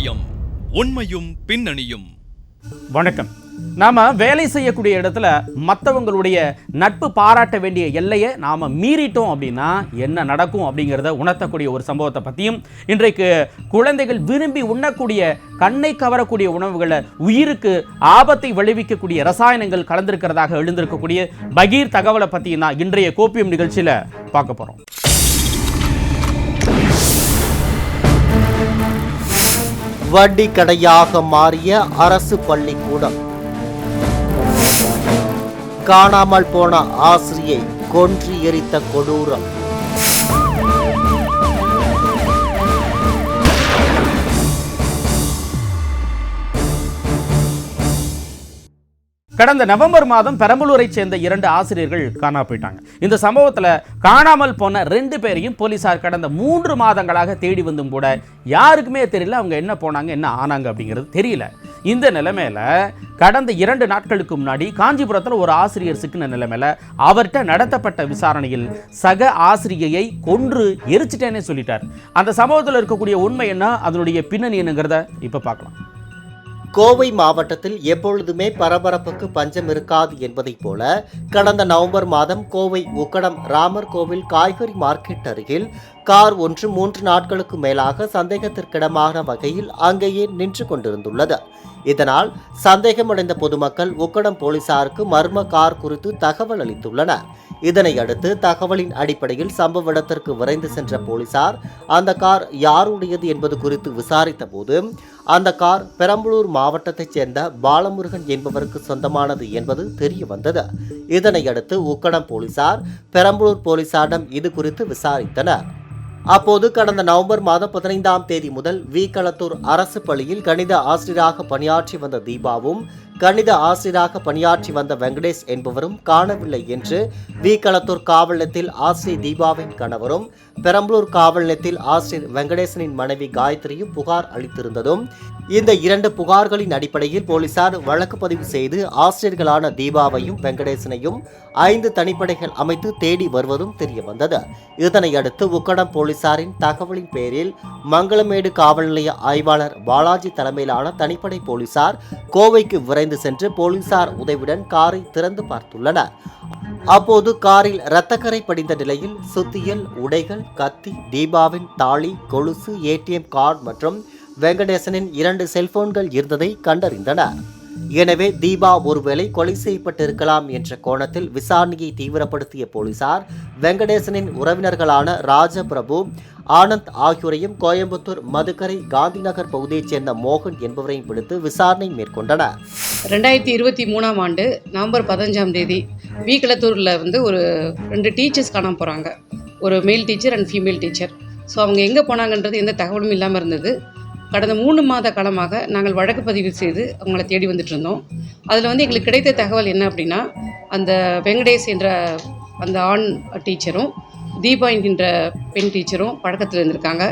கோப்பியம் உண்மையும் பின்னணியும். வணக்கம். நாம வேலை செய்யக்கூடிய இடத்துல மற்றவங்களுடைய நட்பு பாராட்ட வேண்டிய எல்லையை நாம மீறிட்டோம் அப்படின்னா என்ன நடக்கும் அப்படிங்கிறத உணர்த்தக்கூடிய ஒரு சம்பவத்தை பற்றியும் இன்றைக்கு குழந்தைகள் விரும்பி உண்ணக்கூடிய கண்ணை கவரக்கூடிய உணவுகளை உயிருக்கு ஆபத்தை விளைவிக்கக்கூடிய ரசாயனங்கள் கலந்திருக்கிறதாக எழுந்திருக்கக்கூடிய பகீர் தகவலை பற்றியும் தான் இன்றைய கோப்பியம் நிகழ்ச்சியில் பார்க்க போகிறோம் வட்டி கடையாக மாறிய அரசு பள்ளிக்கூடம். காணாமல் போன ஆசிரியை கொன்று எரித்த கொடூரம். கடந்த நவம்பர் மாதம் பெரம்பலூரை சேர்ந்த இரண்டு ஆசிரியர்கள் காணா போயிட்டாங்க. இந்த சம்பவத்தில் காணாமல் போன ரெண்டு பேரையும் போலீசார் கடந்த மூன்று மாதங்களாக தேடி வந்தும் கூட யாருக்குமே தெரியல அவங்க என்ன போனாங்க என்ன ஆனாங்க அப்படிங்கிறது தெரியல. இந்த நிலைமையில கடந்த இரண்டு நாட்களுக்கு முன்னாடி காஞ்சிபுரத்தில் ஒரு ஆசிரியர் சிக்கின நிலைமையில அவர்கிட்ட நடத்தப்பட்ட விசாரணையில் சக ஆசிரியையை கொன்று எரிச்சிட்டேனே சொல்லிட்டார். அந்த சம்பவத்தில் இருக்கக்கூடிய உண்மை என்ன அதனுடைய பின்னணி என்னங்கிறத இப்போ பார்க்கலாம். கோவை மாவட்டத்தில் எப்பொழுதுமே பரபரப்புக்கு பஞ்சம் இருக்காது என்பதைப் போல கடந்த நவம்பர் மாதம் கோவை உக்கடம் ராமர் கோவில் காய்கறி மார்க்கெட் அருகில் கார் ஒன்று மூன்று நாட்களுக்கு மேலாக சந்தேகத்திற்கிடமான வகையில் அங்கேயே நின்று கொண்டிருந்துள்ளது. இதனால் சந்தேகமடைந்த பொதுமக்கள் உக்கடம் போலீசாருக்கு மர்ம கார் குறித்து தகவல் அளித்துள்ளனர். இதனை அடுத்து தகவலின் அடிப்படையில் சம்பவ இடத்திற்கு விரைந்து சென்ற போலீசார் அந்த கார் யாருடையது என்பது குறித்து விசாரித்த போது அந்த கார் பெரம்பலூர் மாவட்டத்தைச் சேர்ந்த பாலமுருகன் என்பவருக்கு சொந்தமானது என்பது தெரிய வந்தது இதனை அடுத்து உக்கடம் போலீசார் பெரம்பலூர் போலீசாரிடம் இது குறித்து விசாரித்தனர். அப்போது கடந்த நவம்பர் மாதம் பதினைந்தாம் தேதி முதல் வி களத்தூர் அரசு பள்ளியில் கணித ஆசிரியராக பணியாற்றி வந்த தீபாவும் கணித ஆசிரியராக பணியாற்றி வந்த வெங்கடேஷ் என்பவரும் காணவில்லை என்று வி. களத்தூர் காவல் நிலையத்தில் ஆசிரியர் தீபாவின் கணவரும் பெரம்பலூர் காவல் நிலையத்தில் ஆசிரியர் வெங்கடேசனின் மனைவி காயத்ரியும் புகார் அளித்திருந்ததும் இந்த இரண்டு புகார்களின் அடிப்படையில் போலீசார் வழக்கு பதிவு செய்து ஆசிரியர்களான தீபாவையும் வெங்கடேசனையும் ஐந்து தனிப்படைகள் அமைத்து தேடி வருவதும் தெரியவந்தது. இதனையடுத்து உக்கடம் போலீசாரின் தகவலின் பேரில் மங்களமேடு காவல் நிலைய ஆய்வாளர் பாலாஜி தலைமையிலான தனிப்படை போலீசார் கோவைக்கு விரைந்து சென்று போலீசார் உதவியுடன் காரை திறந்து பார்த்துள்ளனர். அப்போது காரில் இரத்தக்கரை படிந்த நிலையில் சுத்தியல் உடைகள் கத்தி தீபாவின் தாலி கொலுசு ஏடிஎம் கார்டு மற்றும் வெங்கடேசனின் இரண்டு செல்போன்கள் இருந்ததை கண்டறிந்தனர். எனவே தீபா ஒருவேளை கொலை செய்யப்பட்டிருக்கலாம் என்ற கோணத்தில் விசாரணையை தீவிரப்படுத்திய போலீசார் வெங்கடேசனின் உறவினர்களான ராஜபிரபு ஆனந்த் ஆகியோரையும் கோயம்புத்தூர் மதுக்கரை காந்திநகர் பகுதியைச் சேர்ந்த மோகன் என்பவரையும் பிடித்து விசாரணை மேற்கொண்டனர். ரெண்டாயிரத்தி இருபத்தி மூணாம் ஆண்டு நவம்பர் பதினஞ்சாம் தேதி வீக்கலத்தூரில் வந்து ஒரு ரெண்டு டீச்சர்ஸ் காணாம போகிறாங்க ஒரு male teacher and female teacher so அவங்க எங்கே போனாங்கன்றது எந்த தகவலும் இல்லாமல் இருந்தது. கடந்த மூணு மாத காலமாக நாங்கள் வழக்கு பதிவு செய்து அவங்கள தேடி வந்துட்டு இருந்தோம். அதில் வந்து எங்களுக்கு கிடைத்த தகவல் என்ன அப்படின்னா அந்த வெங்கடேஷ் என்ற அந்த ஆண் டீச்சரும் தீபா என்கின்ற பெண் டீச்சரும் பழக்கத்தில் இருந்திருக்காங்க.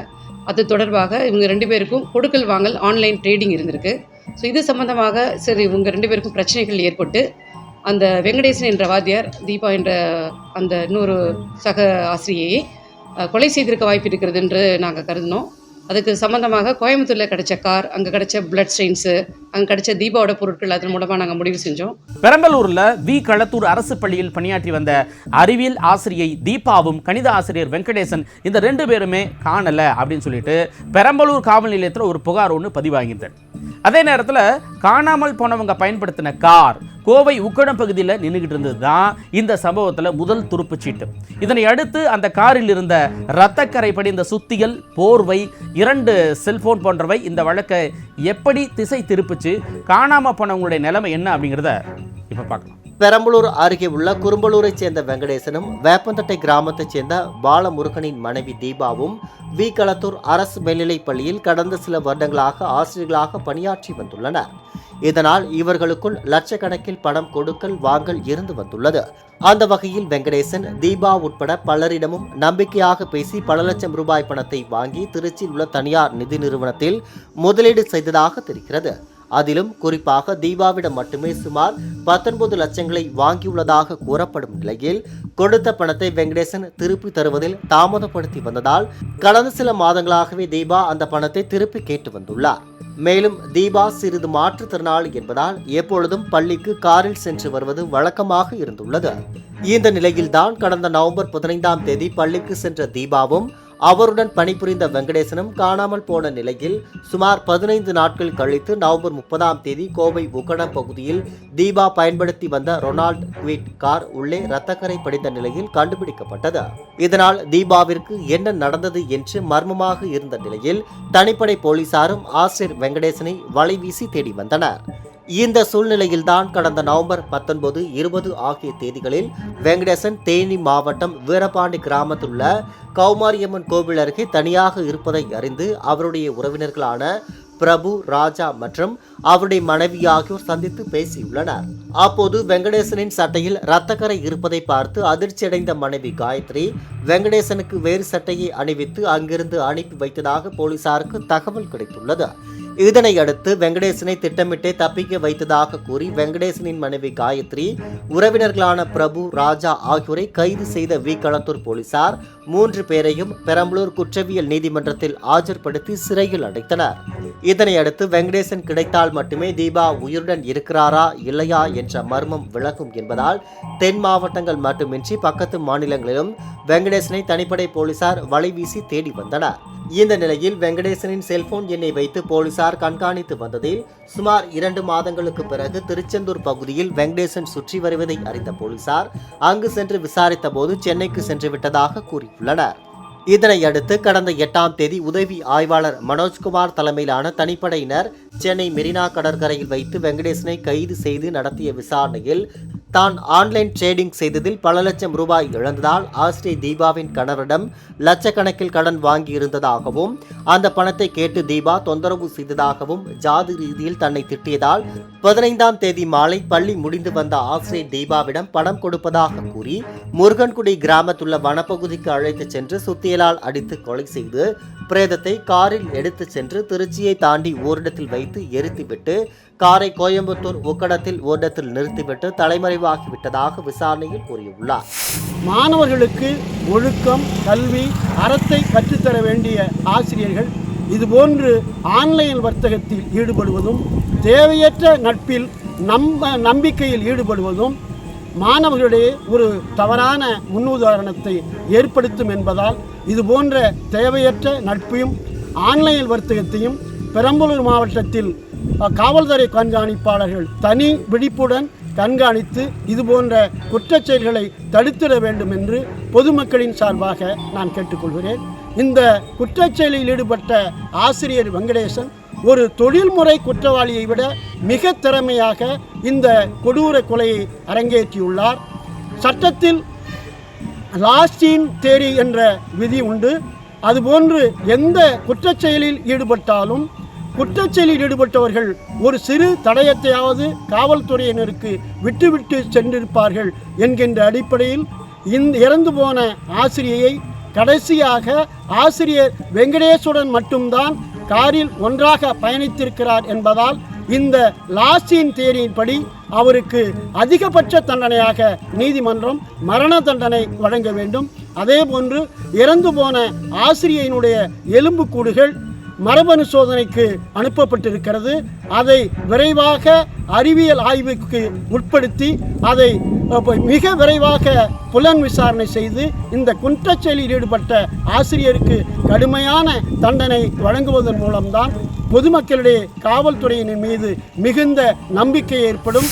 அது தொடர்பாக இவங்க ரெண்டு பேருக்கும் கொடுக்கல் வாங்கல் ஆன்லைன் ட்ரேடிங் இருந்திருக்கு. ஸோ இது சம்மந்தமாக சரி இவங்க ரெண்டு பேருக்கும் பிரச்சனைகள் ஏற்பட்டு அந்த வெங்கடேசன் என்ற வாத்தியார் தீபா என்ற அந்த இன்னொரு சக ஆசிரியையை கொலை செய்திருக்க வாய்ப்பு இருக்கிறது என்று நாங்கள் கருதினோம். அதுக்கு சம்மந்தமாக கோயம்புத்தூரில் கிடைச்ச கார் அங்கே கிடைச்ச பிளட் ஸ்டெயின்ஸு அங்கே கிடைச்ச தீபாவோட பொருட்கள் அதன் மூலமாக நாங்கள் முடிவு செஞ்சோம். பெரம்பலூரில் வி. களத்தூர் அரசு பள்ளியில் பணியாற்றி வந்த அறிவியல் ஆசிரியை தீபாவும் கணித ஆசிரியர் வெங்கடேசன் இந்த ரெண்டு பேருமே காணலை அப்படின்னு சொல்லிட்டு பெரம்பலூர் காவல் நிலையத்தில் ஒரு புகார் ஒன்று பதிவாகியிருந்தது. அதே நேரத்தில் காணாமல் போனவங்க பயன்படுத்தின கார் கோவை உக்கடம் பகுதியில் நின்றுகிட்டு இருந்தது தான் இந்த சம்பவத்தில் முதல் துருப்பு சீட்டு இதனை அடுத்து அந்த காரில் இருந்த இரத்தக்கரை படிந்த சுத்திகள் போர்வை இரண்டு செல்போன் போன்றவை இந்த வழக்கை எப்படி திசை திருப்பிச்சு காணாமல் போனவங்களுடைய நிலைமை என்ன அப்படிங்கிறத இப்போ பார்க்கலாம். பெரம்பலூர் அருகே உள்ள குறும்பலூரைச் சேர்ந்த வெங்கடேசனும் வேப்பந்தட்டை கிராமத்தைச் சேர்ந்த பாலமுருகனின் மனைவி தீபாவும் வி. களத்தூர் அரசு மேல்நிலைப் பள்ளியில் கடந்த சில வருடங்களாக ஆசிரியர்களாக பணியாற்றி வந்துள்ளனர். இதனால் இவர்களுக்குள் லட்சக்கணக்கில் பணம் கொடுக்கல் வாங்கல் இருந்து வந்துள்ளது. அந்த வகையில் வெங்கடேசன் தீபா உட்பட பலரிடமும் நம்பிக்கையாக பேசி பல லட்சம் ரூபாய் பணத்தை வாங்கி திருச்சியில் உள்ள தனியார் நிதி நிறுவனத்தில் முதலீடு செய்ததாக தெரிகிறது. அதிலும் குறிப்பாக தீபாவிடம் மட்டுமே சுமார் பத்தொன்பது லட்சங்களை வாங்கியுள்ளதாக கூறப்படும் நிலையில் கொடுத்த பணத்தை வெங்கடேசன் திருப்பி தருவதில் தாமதப்படுத்தி வந்ததால் கடந்த சில மாதங்களாகவே தீபா அந்த பணத்தை திருப்பி கேட்டு வந்துள்ளார். மேலும் தீபா சிறிது மாற்றுத்திறனாளி என்பதால் எப்பொழுதும் பள்ளிக்கு காரில் சென்று வருவது வழக்கமாக இருந்துள்ளது. இந்த நிலையில்தான் கடந்த நவம்பர் பதினைந்தாம் தேதி பள்ளிக்கு சென்ற தீபாவும் அவருடன் பணிபுரிந்த வெங்கடேசனும் காணாமல் போன நிலையில் சுமார் பதினைந்து நாட்கள் கழித்து நவம்பர் முப்பதாம் தேதி கோவை உக்கடம் பகுதியில் தீபா பயன்படுத்தி வந்த ரொனால்ட் குவிட் கார் உள்ளே ரத்தக்கரை படிந்த நிலையில் கண்டுபிடிக்கப்பட்டது. இதனால் தீபாவிற்கு என்ன நடந்தது என்று மர்மமாக இருந்த நிலையில் தனிப்படை போலீசாரும் ஆசிரியர் வெங்கடேசனை வலைவீசி தேடி வந்தனர். இந்த சூழ்நிலையில்தான் கடந்த நவம்பர் பத்தொன்பது இருபது ஆகிய தேதிகளில் வெங்கடேசன் தேனி மாவட்டம் வீரபாண்டி கிராமத்தில் உள்ள கௌமாரியம்மன் கோவில் அருகே தனியாக இருப்பதை அறிந்து அவருடைய உறவினர்களான பிரபு ராஜா மற்றும் அவருடைய மனைவி ஆகியோர் சந்தித்து பேசியுள்ளனர். அப்போது வெங்கடேசனின் சட்டையில் இரத்தக்கரை இருப்பதை பார்த்து அதிர்ச்சியடைந்த மனைவி காயத்ரி வெங்கடேசனுக்கு வேறு சட்டையை அணிவித்து அங்கிருந்து அனுப்பி வைத்ததாக போலீசாருக்கு தகவல் கிடைத்துள்ளது. இதனை அடுத்து வெங்கடேசனை திட்டமிட்டே தப்பிக்க வைத்ததாக கூறி வெங்கடேசனின் மனைவி காயத்ரி உறவினர்களான பிரபு ராஜா ஆகியோரை கைது செய்த வி களத்தூர் போலீசார் மூன்று பேரையும் பெரம்பலூர் குற்றவியல் நீதிமன்றத்தில் ஆஜர்படுத்தி சிறையில் அடைத்தனர். இதனை அடுத்து வெங்கடேசன் கிடைத்தால் மட்டுமே தீபா உயிருடன் இருக்கிறாரா இல்லையா என்ற மர்மம் விலகும் என்பதால் தென் மாவட்டங்கள் மட்டுமின்றி பக்கத்து மாநிலங்களிலும் வெங்கடேசனை தனிப்படை போலீசார் வலைவீசி தேடி வந்தனர். இந்த நிலையில் வெங்கடேசனின் செல்போன் எண்ணை வைத்து போலீசார் போலீசார் கண்காணித்து வந்ததில் சுமார் இரண்டு மாதங்களுக்கு பிறகு திருச்செந்தூர் பகுதியில் வெங்கடேசன் சுற்றி வருவதை அறிந்த போலீசார் அங்கு சென்று விசாரித்த போது சென்னைக்கு சென்று விட்டதாக கூறியுள்ளனர். இதனையடுத்து கடந்த எட்டாம் தேதி உதவி ஆய்வாளர் மனோஜ்குமார் தலைமையிலான தனிப்படையினர் சென்னை மெரினா கடற்கரையில் வைத்து வெங்கடேசனை கைது செய்து நடத்திய விசாரணையில் தான் ஆன்லைன் ட்ரேடிங் செய்ததில் பல லட்சம் ரூபாய் இழந்ததால் ஆசிரியை தீபாவின் கணவரிடம் லட்சக்கணக்கில் கடன் வாங்கியிருந்ததாகவும் அந்த பணத்தை கேட்டு தீபா தொந்தரவு செய்ததாகவும் ஜாதி ரீதியில் தன்னை திட்டியதால் பதினைந்தாம் தேதி மாலை பள்ளி முடிந்து வந்த ஆசிரியை தீபாவிடம் பணம் கொடுப்பதாக கூறி முருகன்குடி கிராமத்துள்ள வனப்பகுதிக்கு அழைத்துச் சென்று சுத்தியலால் அடித்து கொலை செய்து பிரேதத்தை காரில் எடுத்துச் சென்று திருச்சியை தாண்டி ஓரிடத்தில் வைத்து எரித்துவிட்டு காரை கோயம்புத்தூர் உக்கடத்தில் ஓட்டத்தில் நிறுத்திவிட்டு தலைமறைவாகிவிட்டதாக விசாரணையில் கூறியுள்ளார். மாணவர்களுக்கு ஒழுக்கம் கல்வி அறத்தை கற்றுத்தர வேண்டிய ஆசிரியர்கள் இதுபோன்று ஆன்லைன் வர்த்தகத்தில் ஈடுபடுவதும் தேவையற்ற நட்பில் நம்ப நம்பிக்கையில் ஈடுபடுவதும் மாணவர்களிடையே ஒரு தவறான முன்னுதாரணத்தை ஏற்படுத்தும் என்பதால் இதுபோன்ற தேவையற்ற நட்பையும் ஆன்லைன் வர்த்தகத்தையும் பெரம்பலூர் மாவட்டத்தில் காவல்துறை கண்காணிப்பாளர்கள் தனி விழிப்புடன் கண்காணித்து இதுபோன்ற குற்றச் செயல்களை தடுத்திட வேண்டும் என்று பொதுமக்களின் சார்பாக நான் கேட்டுக்கொள்கிறேன். இந்த குற்றச் செயலில் ஈடுபட்ட ஆசிரியர் வெங்கடேசன் ஒரு தொழில்முறை குற்றவாளியை விட மிக திறமையாக இந்த கொடூர கொலையை அரங்கேற்றியுள்ளார். சட்டத்தில் லாஸ்டின் தேரி என்ற விதி உண்டு. அதுபோன்று எந்த குற்றச்செயலில் ஈடுபட்டாலும் குற்றச்செயலில் ஈடுபட்டவர்கள் ஒரு சிறு தடயத்தையாவது காவல்துறையினருக்கு விட்டுவிட்டு சென்றிருப்பார்கள் என்கின்ற அடிப்படையில் இந்த இறந்து போன ஆசிரியையை கடைசியாக ஆசிரியர் வெங்கடேசுடன் மட்டும்தான் காரில் ஒன்றாக பயணித்திருக்கிறார் என்பதால் இந்த லாஸ்டின் தேரியின்படி அவருக்கு அதிகபட்ச தண்டனையாக நீதிமன்றம் மரண தண்டனை வழங்க வேண்டும். அதேபோன்று இறந்து போன ஆசிரியையினுடைய எலும்புக்கூடுகள் மரபணு சோதனைக்கு அனுப்பப்பட்டிருக்கிறது. அதை விரைவாக அறிவியல் ஆய்வுக்கு உட்படுத்தி அதை மிக விரைவாக புலன் விசாரணை செய்து இந்த குற்றச்செயலில் ஈடுபட்ட ஆசிரியருக்கு கடுமையான தண்டனை வழங்குவதன் மூலம்தான் பொதுமக்களிடையே காவல்துறையினர் மீது மிகுந்த நம்பிக்கை ஏற்படும்.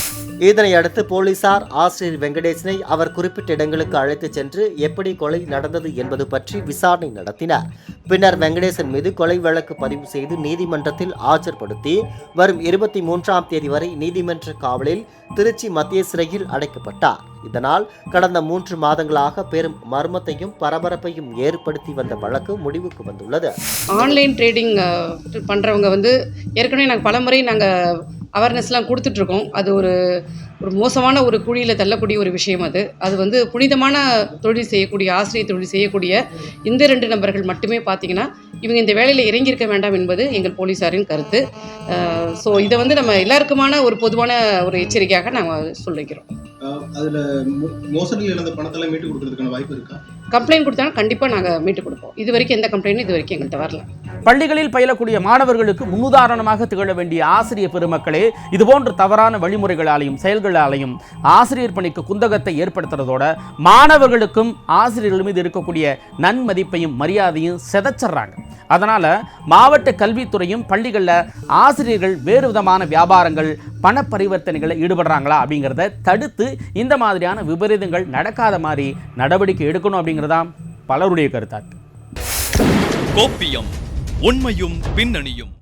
இதனை அடுத்து போலீசார் ஆசிரியர் வெங்கடேசனை அவர் குறிப்பிட்ட இடங்களுக்கு அழைத்துச் சென்று எப்படி கொலை நடந்தது என்பது பற்றி விசாரணை நடத்தினார். பின்னர் வெங்கடேசன் மீது கொலை வழக்கு பதிவு செய்து நீதிமன்றத்தில் ஆஜர்படுத்தி வரும் இருபத்தி மூன்றாம் தேதி வரை நீதிமன்ற காவலில் திருச்சி மத்திய சிறையில் அடைக்கப்பட்டார். இதனால் கடந்த மூன்று மாதங்களாக பெரும் மர்மத்தையும் பரபரப்பையும் ஏற்படுத்தி வந்த வழக்கு முடிவுக்கு வந்துள்ளது. ஆன்லைன் ட்ரேடிங் பண்ணுறவங்க வந்து ஏற்கனவே நாங்கள் பலமுறை நாங்கள் அவேர்னஸ்லாம் கொடுத்துட்ருக்கோம். அது ஒரு ஒரு மோசமான ஒரு குழியில் தள்ளக்கூடிய ஒரு விஷயம் அது. அது வந்து புனிதமான தொழில் செய்யக்கூடிய ஆசிரியர் தொழில் செய்யக்கூடிய இந்த ரெண்டு நபர்கள் மட்டுமே பார்த்தீங்கன்னா இவங்க இந்த வேலையில் இறங்கியிருக்க வேண்டாம் என்பது எங்கள் போலீஸாரின் கருத்து. ஸோ இதை வந்து நம்ம எல்லாருக்குமான ஒரு பொதுவான ஒரு எச்சரிக்கையாக நாங்கள் சொல்லிக்கிறோம். அதில் மோசடியில் இழந்த பணத்தெல்லாம் மீட்டு கொடுக்கறதுக்கான வாய்ப்பு இருக்கா? கம்ப்ளைண்ட் கொடுத்தாலும் கண்டிப்பாக நாங்கள் மீட்டு கொடுப்போம். இது வரைக்கும் எந்த கம்ப்ளைண்ட்டும் இது வரைக்கும் எங்கள்கிட்ட வரல. பள்ளிகளில் பயிலக்கூடிய மாணவர்களுக்கு முன்னுதாரணமாக திகழ வேண்டிய ஆசிரியர் பெருமக்களே இதுபோன்ற தவறான வழிமுறைகளாலையும் செயல்களாலையும் ஆசிரியர் பணிக்கு குந்தகத்தை ஏற்படுத்துறதோட மாணவர்களுக்கும் ஆசிரியர்கள் மீது இருக்கக்கூடிய நன்மதிப்பையும் மரியாதையும் செதைச்சிட்றாங்க அதனால மாவட்ட கல்வித்துறையும் பள்ளிகளில் ஆசிரியர்கள் வேறு விதமான வியாபாரங்கள் பண பரிவர்த்தனைகளில் ஈடுபடுறாங்களா அப்படிங்கிறத தடுத்து இந்த மாதிரியான விபரீதங்கள் நடக்காத மாதிரி நடவடிக்கை எடுக்கணும் அப்படிங்கிறதான் பலருடைய கருத்தாக்கு கோப்பியம் உண்மையும் பின்னணியும்.